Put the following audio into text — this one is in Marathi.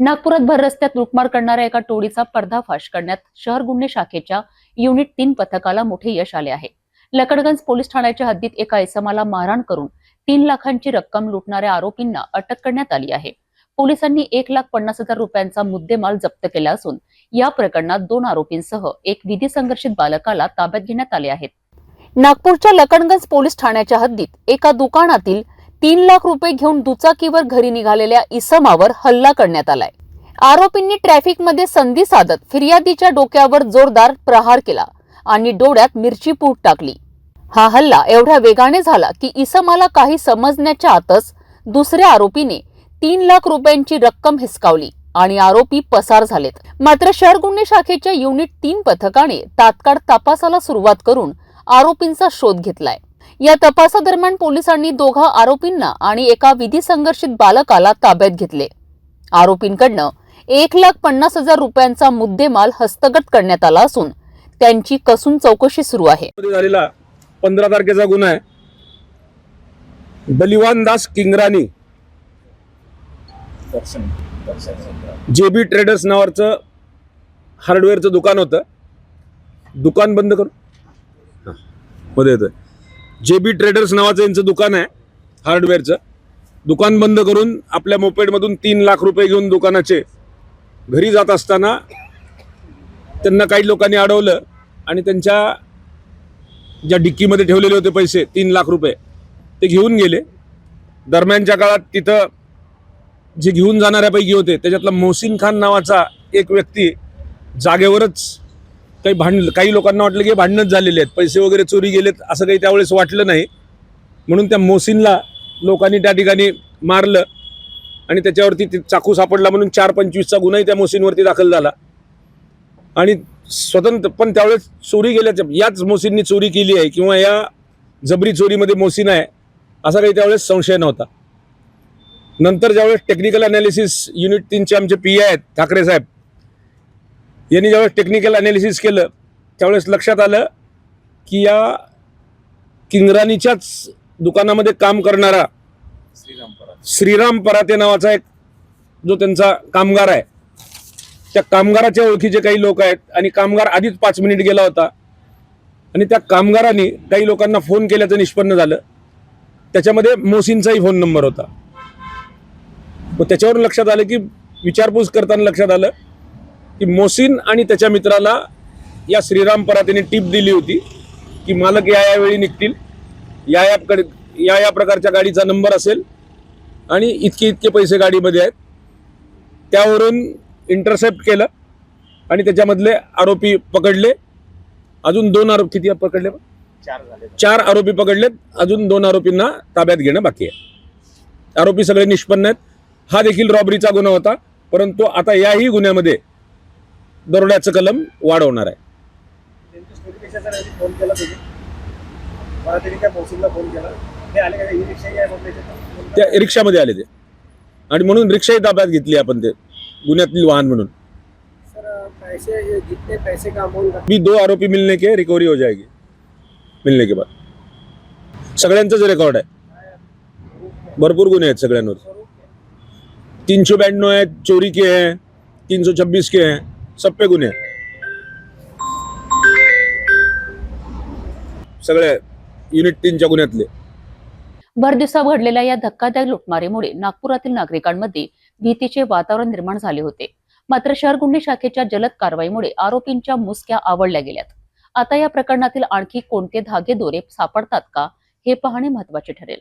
नागपुरात भर रस्त्यात लुटमार करणाऱ्या एका टोळीचा पर्दाफाश करण्यात शहर गुन्हे शाखेच्या युनिट तीन पथकाला मोठे यश आले आहे. लकडगंज पोलीस ठाण्याच्या हद्दीत एका इसमाला मारहाण करून तीन लाखांची रक्कम लुटणाऱ्या आरोपींना अटक करण्यात आली आहे. पोलिसांनी एक लाख पन्नास हजार रुपयांचा मुद्देमाल जप्त केला असून या प्रकरणात दोन आरोपींसह एक विधी संघर्षित बालकाला ताब्यात घेण्यात आले आहेत नागपूरच्या लकडगंज पोलीस ठाण्याच्या हद्दीत एका दुकानातील तीन लाख रुपये घेऊन दुचाकीवर घरी निघालेल्या इसमावर हल्ला करण्यात आलाय. आरोपींनी ट्रॅफिकमध्ये संधी साधत फिर्यादीच्या डोक्यावर जोरदार प्रहार केला आणि डोळ्यात मिरची पूट टाकली. हा हल्ला एवढ्या वेगाने झाला की इसमाला काही समजण्याच्या आतच दुसऱ्या आरोपीने तीन लाख रुपयांची रक्कम हिसकावली आणि आरोपी पसार झालेत. मात्र शहर गुन्हे शाखेच्या युनिट तीन पथकाने तात्काळ तपासाला सुरुवात करून आरोपींचा शोध घेतलाय. या तपासादरम्यान पोलिसांनी दोघा आरोपींना आणि एका विधी संघर्षित बालकाला ताब्यात घेतले. आरोपींकडनं एक लाख पन्नास हजार रुपयांचा मुद्देमाल हस्तगत करण्यात आला असून त्यांची कसून चौकशी सुरू आहे. झालेला पंधरा तारखेचा गुन्हा आहे. बलिवान दास किंगरानी जे बी ट्रेडर्स नावाचं हार्डवेअरचं दुकान होतं. दुकान बंद करू मध्ये येतं जे बी ट्रेडर्स नावाचं यांचं दुकान आहे हार्डवेअरचं दुकान बंद करून आपल्या मोपेडमधून तीन लाख रुपये घेऊन दुकानाचे घरी जात असताना त्यांना काही लोकांनी अडवलं आणि त्यांच्या ज्या डिक्कीमध्ये ठेवलेले होते पैसे तीन लाख रुपये ते घेऊन गेले. दरम्यानच्या काळात तिथं जे घेऊन जाणाऱ्यापैकी होते त्याच्यातला मोहसिन खान नावाचा एक व्यक्ती जागेवरच काही भांड काही लोकांना वाटलं की भांडणच झालेले आहेत. पैसे वगैरे चोरी गेलेत असं काही त्यावेळेस वाटलं नाही. म्हणून त्या मोसिनला लोकांनी त्या ठिकाणी मारलं आणि त्याच्यावरती ते चाकू सापडला म्हणून चार पंचवीसचा गुन्हाही त्या मोसिनवरती दाखल झाला. आणि स्वतंत्र पण त्यावेळेस चोरी गेल्याच्या याच मोसींनी चोरी केली आहे किंवा या जबरी चोरीमध्ये मोसीन आहे असा काही त्यावेळेस संशय नव्हता. नंतर ज्यावेळेस टेक्निकल अनालिसिस युनिट तीनचे आमचे पी आहेत ठाकरे साहेब यांनी ज्यावेळेस टेक्निकल अनालिसिस केलं त्यावेळेस लक्षात आलं की या किंगरानीच्याच दुकानामध्ये काम करणारा श्रीराम पराते. नावाचा एक जो त्यांचा कामगार आहे त्या कामगाराच्या ओळखीचे काही लोक आहेत आणि कामगार आधीच पाच मिनिट गेला होता. आणि त्या कामगारांनी काही लोकांना फोन केल्याचं निष्पन्न झालं. त्याच्यामध्ये मोसीनचाही फोन नंबर होता. मग त्याच्यावरून लक्षात आलं की विचारपूस करताना लक्षात आलं की मोसीन आणि त्याच्या मित्राला या श्रीराम परातेने टीप दिली होती की मालक या या वेळी निघतील. या या कडे या या प्रकारच्या गाडीचा नंबर असेल आणि इतके इतके पैसे गाडीमध्ये आहेत. त्यावरून इंटरसेप्ट केलं आणि त्याच्यामधले आरोपी पकडले. अजून दोन आरोप किती पकडले? चार आरोपी पकडलेत. अजून दोन आरोपींना ताब्यात घेणं बाकी आहे. आरोपी सगळे निष्पन्न आहेत. हा देखील रॉबरीचा गुन्हा होता परंतु आता याही गुन्ह्यामध्ये दरोड्याचं कलम वाढवणार आहे. आहे त्या रिक्षामध्ये आले ते. आणि म्हणून रिक्षाही ताब्यात घेतली आपण ते. गुन्ह्यातील वाहन म्हणून. सर पैसे ये जितने पैसे का अमाउंट भी दो आरोपी मिलने के रिकवरी हो जाएगी. मिलने के बाद. सगळ्यांचंच रेकॉर्ड आहे. भरपूर गुन्हे आहेत सगळ्यांवर. तीन सौ ब्याण्णव आहेत चोरी के हैं तीन सौ छब्बीस के हैं. सप्पे गुन्हे. सगळे युनिट तीनच्या गुन्ह्यातले. भरदिवसा घडलेल्या या धक्कादायक लुटमारीमुळे नागपुरातील नागरिकांमध्ये भीतीचे वातावरण निर्माण झाले होते. मात्र शहर गुन्हे शाखेच्या जलद कारवाईमुळे आरोपींच्या मुसक्या आवडल्या गेल्यात. आता या प्रकरणातील आणखी कोणते धागे दोरे सापडतात का हे पाहणे महत्त्वाचे ठरेल.